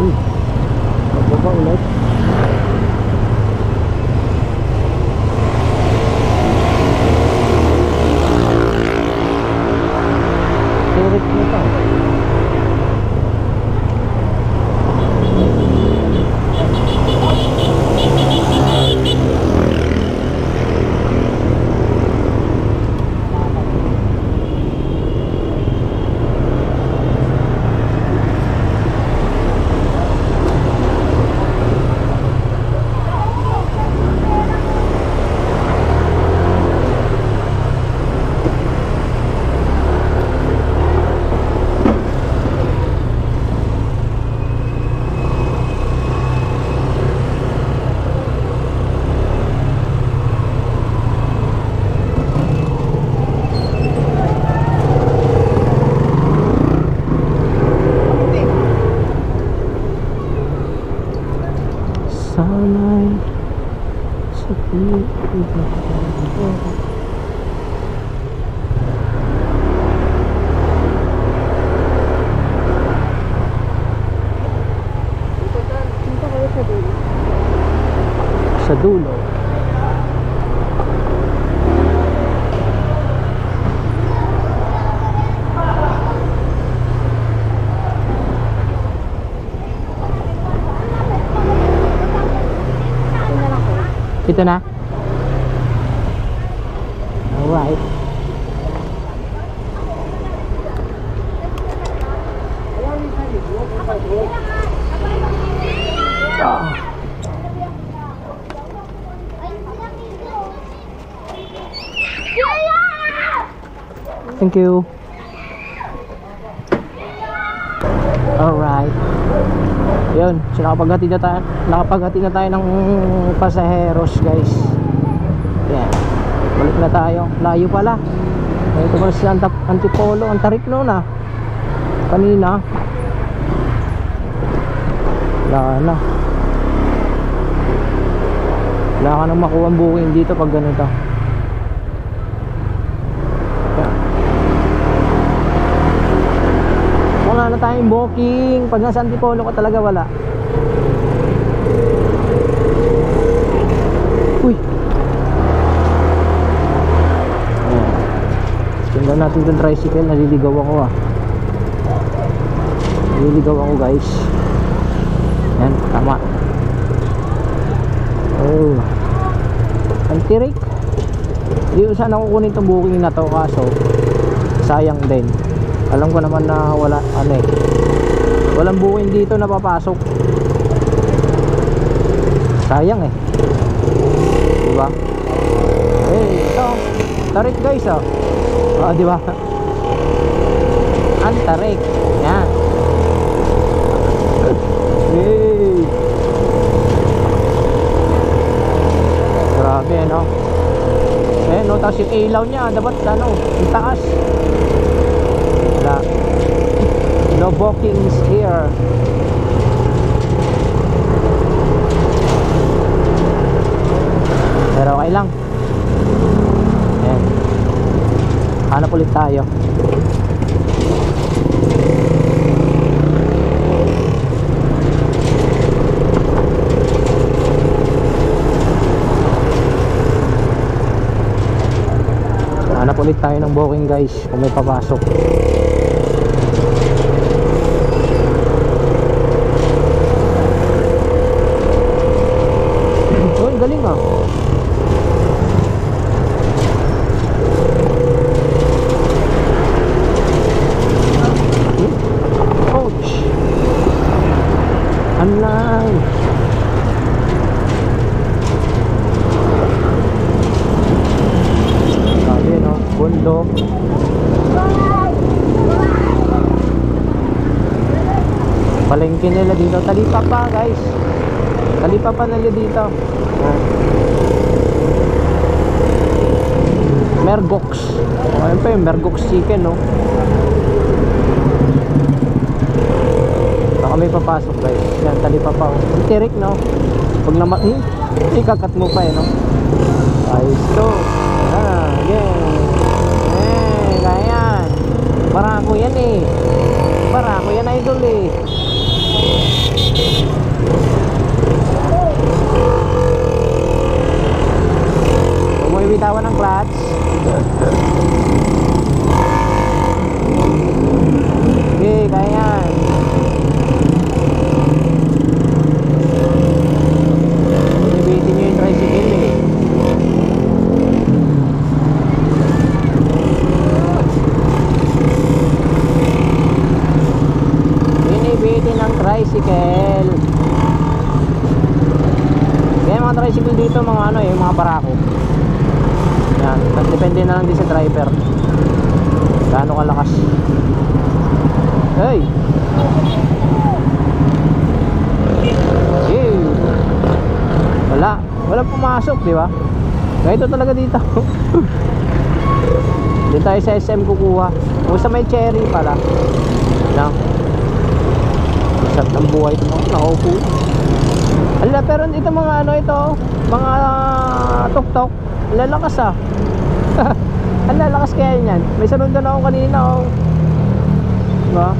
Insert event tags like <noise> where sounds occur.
Ooh. nine. It's a kayo. Ito na. Alright. Ah. Thank you. Alright. Yun, so nakapaghati na tayo, nakapaghati na tayo ng pasaheros guys. Yan. Balik na tayo. Layo pala. Ito pala si Anta, Antipolo. Ang tarik noon ah. Kanina. Wala na. Wala ka nang makuha ang booking dito pag ganito. Na tayong booking. Pag nasa Antipolo ka talaga wala. Uy. Ayan. Tingnan natin itong tricycle. Naliligaw ako ah. Naliligaw ako guys. Yan, tama. Oh. Ang tirik. Hindi ko sana kukunin itong booking na to kaso sayang din. Alam ko naman na wala ano eh. Walang booking dito na papasok. Sayang eh. Diba? Eh, ito. Tarik guys oh. Oh, di ba? Ang tarik. Yan. Hey. Grabe ano. Eh, no, tapos yung ilaw niya, dapat ano, yung taas. Wala. Bookings here. Pero okay lang. Ayan. Hanap ulit tayo. Hanap ulit tayo ng booking guys kung may papasok. Oh, ang galing ah. Ouch. Anlang. Sabi no, bundok. Palengke nila dito. Talipa pa guys. Talipa pa nila dito. Oh. Mergox. Oh, ayun pa yung Mergox chicken no. Baka may papasok guys. Yan, talipa pa. oh. Tirik no. Pag naman, hmm, ikakat mo pa eh no. Ayos to. Ah, yeah. Eh, kaya. Barako yan eh. Barako yan idol eh. Huwag mo ibitawan ng clutch. Okay, kaya yan. Binibitin nyo tricycle eh. Binibitin ng tricycle. Kaya mga tricycle dito, mga ano eh, mga barako. Yan, depende na lang din sa driver. Gaano kalakas. Hey! Hey! Wala. Wala pumasok, di ba? Ganito talaga dito. <laughs> Dito tayo sa SM kukuha. O sa may cherry pala. Na. Sarap ng buhay mo. Nakaupo. Ala, pero ito mga ano ito, mga tuk-tuk, lalakas ah. <laughs> Ang lalakas kaya niyan. May sunod na ako kanina oh. Diba?